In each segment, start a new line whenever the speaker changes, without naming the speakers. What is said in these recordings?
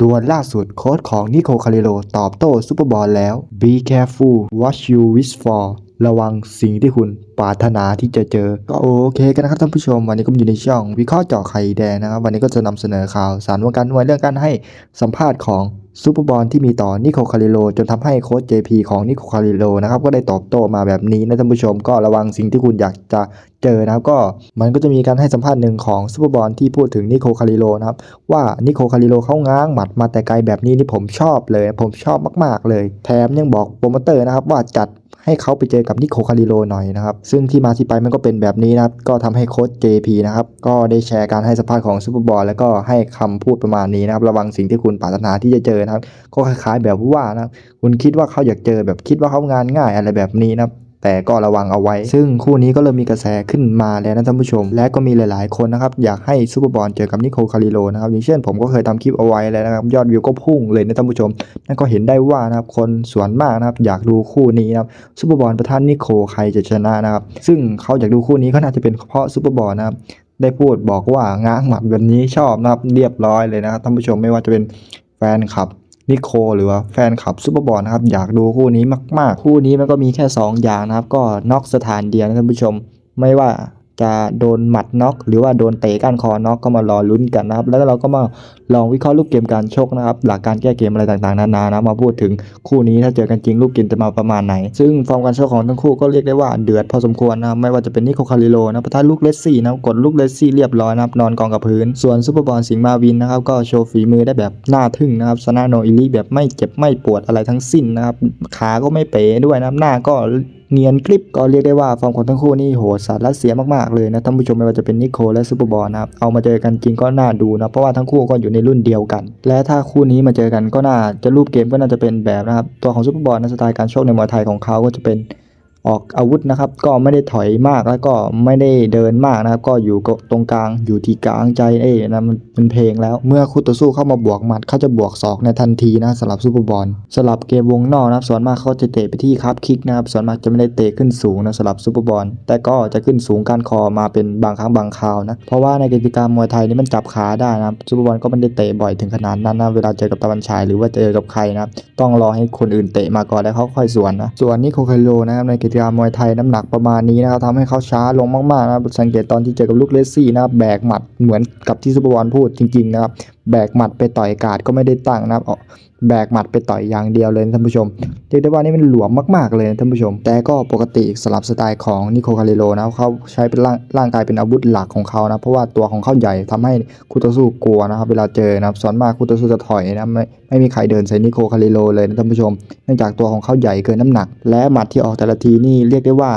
ดวลล่าสุดโค้ชของนิโคคาริโลตอบโต้ซูเปอร์บอลแล้ว Be careful what you wish for ระวังสิ่งที่คุณปรารถนาที่จะเจอ ก็โอเคกันนะครับท่านผู้ชม วันนี้ก็อยู่ในช่อง วิเคราะห์เจาะไข่แดงนะครับ วันนี้ก็จะนำเสนอข่าวสารวงการมวยเรื่องการให้สัมภาษณ์ของซูเปอร์บอลที่มีต่อนิโคคาริโล จนทำให้โค้ช JP ของนิโคคาริโลนะครับก็ได้ตอบโต้มาแบบนี้นะท่านผู้ชมก็ระวังสิ่งที่คุณอยากจะเจอนะครับก็มันก็จะมีการให้สัมภาษณ์หนึ่งของซูเปอร์บอลที่พูดถึงนิโคคาริโลนะครับว่านิโคคาริโลเขาง้างหมัดมาแต่ไกลแบบนี้นี่ผมชอบเลย ผมชอบมาก ๆเลย แถมยังบอกโปรโมเตอร์นะครับว่าจัด ให้เขาไปเจอกับนิโคคาริโลหน่อยนะครับ ซึ่งที่มาที่ไปมันก็เป็นแบบนี้นะครับ ก็ทำให้โค้ช JP นะครับ ก็ได้แชร์การให้สัมภาษณ์ของซูเปอร์บอลแล้วก็ให้คำพูดประมาณนี้นะครับ ระวังสิ่งที่คุณปรารถนาที่จะเจอนะครับ ก็คล้ายๆแบบว่านะครับ คุณคิดว่าเขาอยากเจอแบบคิดว่าเขางานง่ายอะไรแบบนี้นะครับ แต่ก็ระวังเอาไว้ ซึ่งคู่นี้ก็เริ่มมีกระแสขึ้นมาแล้วนะท่านผู้ชม และก็มีหลาย ๆ คนนะครับ อยากให้ซูเปอร์บอลเจอกับนิโคลคาริโลนะครับ อย่างเช่นผมก็เคยทำคลิปเอาไว้แล้วนะครับ ยอดวิวก็พุ่งเลยนะท่านผู้ชม นั่นก็เห็นได้ว่านะครับ คนส่วนมากนะครับ อยากดูคู่นี้นะครับซูเปอร์บอลประทานนิโคลใครจะชนะนะครับ ซึ่งเขาอยากดูคู่นี้ก็น่าจะเป็นเพราะซูเปอร์บอลนะครับได้พูดบอกว่าง้างหมัดแบบนี้ชอบนะครับเรียบร้อยเลยนะครับท่านผู้ชมไม่ว่าจะเป็นแฟนคลับ นิโคหรือว่าแฟนคลับซูเปอร์บอลนะครับอยากดูคู่นี้มาก ๆ คู่นี้มันก็มีแค่ 2 อย่างนะครับ ก็น็อกสถานเดียวนะท่านผู้ชม ไม่ว่า จะโดนหมัดน็อกหรือว่าโดนเตะก้านคอน็อกก็มารอลุ้นกันนะครับ แล้วเราก็มาลองวิเคราะห์รูปเกมการชกนะครับ หลักการแก้เกมอะไรต่างๆนานานะมาพูดถึงคู่นี้ถ้าเจอกันจริงรูปเกมจะมาประมาณไหน ซึ่งฟอร์มการชกของทั้งคู่ก็เรียกได้ว่าเดือดพอสมควรนะครับไม่ว่าจะเป็นนิโคคาริโลนะปะทะลูกเลสซี่นะกดลูกเลสซี่เรียบร้อยนะครับนอนกองกับพื้น ส่วนซูเปอร์บอลสิงห์มาวินนะครับก็โชว์ฝีมือได้แบบน่าทึ่งนะครับชนะโนอิลิแบบไม่เจ็บไม่ปวดอะไรทั้งสิ้นนะครับขาก็ไม่เป๋ด้วยนะครับหน้าก็เนียนกริบก็เรียกได้ว่าฟอร์มของทั้งคู่นี่โหดสัตว์รัสเซียมากๆเลยนะท่านผู้ชมไม่ว่าจะเป็นนิโคและซูเปอร์บอลนะครับเอามาเจอกันจริงก็น่าดูนะเพราะว่าทั้งคู่ก็อยู่ในรุ่นเดียวกัน และถ้าคู่นี้มาเจอกันก็น่าจะรูปเกมก็น่าจะเป็นแบบนะครับตัวของซูเปอร์บอลนะสไตล์การชกในมวยไทยของเขาก็จะเป็น ออกอาวุธนะครับ ก็ไม่ได้ถอยมากแล้วก็ไม่ได้เดินมากนะครับ ก็อยู่ตรงกลางอยู่ที่กลางใจเอ้นะมันเป็นเพลงแล้ว เมื่อคู่ต่อสู้เข้ามาบวกหมัดเขาจะบวกศอกในทันทีนะสำหรับซูเปอร์บอลสำหรับเกมวงนอกนะครับส่วนมากเขาจะเตะไปที่คับคิกนะครับส่วนมากจะไม่ได้เตะขึ้นสูงนะสำหรับซูเปอร์บอลแต่ก็จะขึ้นสูงการคอมาเป็นบางครั้งบางคราวนะเพราะว่าในกติกามวยไทยนี่มันจับขาได้นะครับซูเปอร์บอลก็ไม่ได้เตะบ่อยถึงขนาดนั้นนะเวลาเจอกับตะวันฉายหรือว่าเจอกับใครนะครับต้องรอให้คนอื่นเตะมาก่อนแล้วเขาค่อยสวนนะส่วนนิโคคาโลนะครับในกติกามวยไทยน้ำหนักประมาณนี้นะครับทำให้เขาช้าลงมากๆนะครับสังเกตตอนที่เจอกับลูกเลสซี่นะครับแบกหมัดเหมือนกับที่ซูเปอร์บอลพูดจริงๆนะครับแบกหมัดไปต่อยกาดก็ไม่ได้ตั้งนะครับแบกหมัดไปต่อยอย่างเดียวเลยนะท่านผู้ชมเรียกได้ว่านี่มันหลวมมากๆเลยนะท่านผู้ชม แต่ก็ปกติสลับสไตล์ของนิโคคาริโลนะเขาใช้เป็นร่างร่างกายเป็นอาวุธหลักของเขานะเพราะว่าตัวของเขาใหญ่ทำให้คู่ต่อสู้กลัวนะครับเวลาเจอนะครับส่วนมากคู่ต่อสู้จะถอยนะไม่ไม่มีใครเดินใส่นิโคลคาริโลเลยนะท่านผู้ชม เนื่องจากตัวของเขาใหญ่เกินน้ำหนัก และหมัดที่ออกแต่ละทีนี่เรียกได้ว่า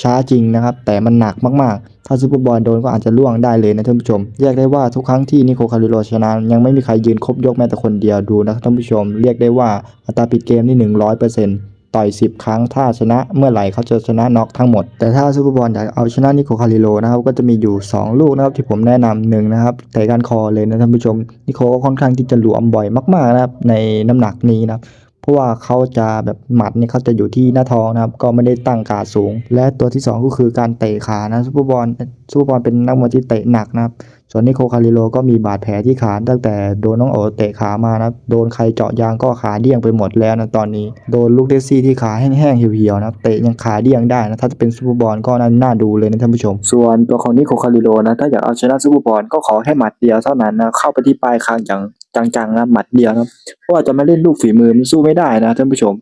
ช้าจริงนะครับ แต่มันหนักมากๆ ถ้าซูเปอร์บอลโดนก็อาจจะล่วงได้เลยนะท่านผู้ชม เรียกได้ว่าทุกครั้งที่นิโคลคาริโลชนะ ยังไม่มีใครยืนครบยกแม้แต่คนเดียวดูนะท่านผู้ชม เรียกได้ว่าอัตราปิดเกมนี่100%ต่ ต่อย 10 ครั้ง ถ้าชนะเมื่อไหร่เขาจะชนะน็อกทั้งหมด แต่ถ้าซูเปอร์บอลอยากเอาชนะนิโคคาริโลนะครับก็จะมีอยู่ 2 ลูกนะครับที่ผมแนะนำหนึ่งนะครับแต่การคอเลยนะท่านผู้ชมนิโคก็ค่อนข้างที่จะหลวมบ่อยมากๆนะครับในน้ำหนักนี้นะครับ เพราะว่าเขาจะแบบหมัดเนี่ยเขาจะอยู่ที่หน้าท้องนะครับ ก็ไม่ได้ตั้งการดสูง และตัวที่ 2 ก็คือการเตะขานะซูเปอร์บอลซูเปอร์บอลเป็นนักมวยที่เตะหนักนะครับ ส่วนนิโคคาริโลก็มีบาดแผลที่ขาตั้งแต่โดนน้องโอเตะขามานะโดนใครเจาะยางก็ขาเดี้ยงไปหมดแล้วนะตอนนี้โดนลูกเดซี่ที่ขาแห้งๆเหี่ยวๆนะเตะยังขาเดี้ยงได้นะถ้าจะเป็นซูเปอร์บอลก็น่าน่าดูเลยนะท่านผู้ชม ส่วนตัวของนิโคคาริโลนะถ้าอยากเอาชนะซูเปอร์บอลก็ขอแค่หมัดเดียวเท่านั้นนะเข้าไปที่ปลายคางอย่าง จังๆนะหมัดเดียวนะเพราะว่าจะมาเล่นลูกฝีมือมันสู้ไม่ได้นะท่านผู้ชม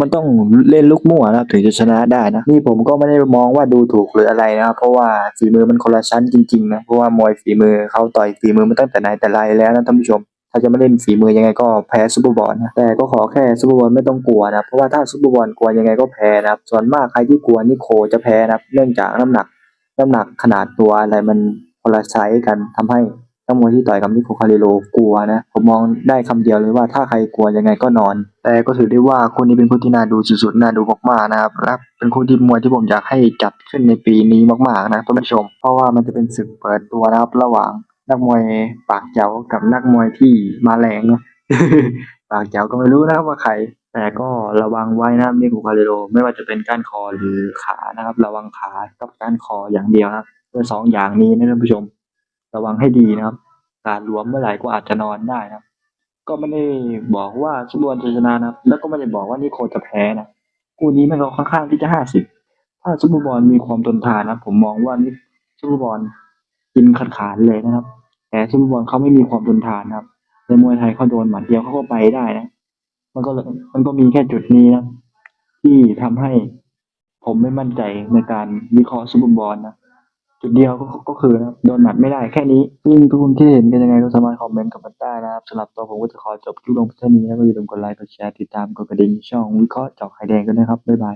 มันต้องเล่นลูกมั่วนะถึงจะชนะได้นะนี่ผมก็ไม่ได้มองว่าดูถูกหรืออะไรนะเพราะว่าฝีมือมันคนละชั้นจริงๆนะเพราะว่ามวยฝีมือเขาต่อยฝีมือมาตั้งแต่ไหนแต่ไรแล้วนะท่านผู้ชมถ้าจะไม่เล่นฝีมือยังไงก็แพ้ซูเปอร์บอลนะแต่ก็ขอแค่ซูเปอร์บอลไม่ต้องกลัวนะเพราะว่าถ้าซูเปอร์บอลกลัวยังไงก็แพ้นะส่วนมากใครที่กลัวนิโคจะแพ้นะเนื่องจากน้ำหนักน้ำหนักขนาดตัวอะไรมันคนละไซส์กันทำให้ นักมวยที่ต่อยกับนิโคคาริโลกลัวนะ ผมมองได้คำเดียวเลยว่าถ้าใครกลัวยังไงก็นอน แต่ก็ถือได้ว่าคู่นี้เป็นคู่ที่น่าดูสุดๆ น่าดูมากๆนะครับและเป็นคู่ที่มวยที่ผมอยากให้จัดขึ้นในปีนี้มากๆนะท่านผู้ชม เพราะว่ามันจะเป็นศึกเปิดตัวนะครับ ระหว่างนักมวยปากเจ๋วกับนักมวยที่มาแรงนะปากเจ๋วก็ไม่รู้นะครับว่าใคร แต่ก็ระวังไว้นะนิโคคาริโลไม่ว่าจะเป็นก้านคอหรือขานะครับ ระวังขากับก้านคออย่างเดียวนะเป็นสองอย่างนี้นะท่านผู้ชม ระวังให้ดีนะครับ การรวมเมื่อไหร่ก็อาจจะนอนได้นะครับ
ก็ไม่ได้บอกว่าซุปเปอร์บอลจะชนะนะครับ แล้วก็ไม่ได้บอกว่านิโคจะแพ้นะคู่นี้มันก็ค่อนข้างที่จะห้าสิบถ้าซุปเปอร์บอลมีความทนทานนะผมมองว่านี่ซุปเปอร์บอลกินขาดขาดเลยนะครับ แต่ซุปเปอร์บอลเขาไม่มีความทนทานนะครับในมวยไทยเขาโดนหมัดเดียวเขาก็ไปได้นะ มันก็มันก็มีแค่จุดนี้นะที่ทำให้ผมไม่มั่นใจในการวิเคราะห์ซุปเปอร์บอลนะ จุดเดียวก็ก็คือนะโดนหมัดไม่ได้แค่นี้ซึ่งทุกคนที่เห็นกันยังไงก็สามารถคอมเมนต์กับมันได้นะครับสำหรับตัวผมก็จะขอจบคลิปลงเท่านี้นะก็อย่าลืมกดไลค์กดแชร์ติดตามกดกระดิ่งช่องวิเคราะห์เจาะไข่แดงกันนะครับบ๊ายบาย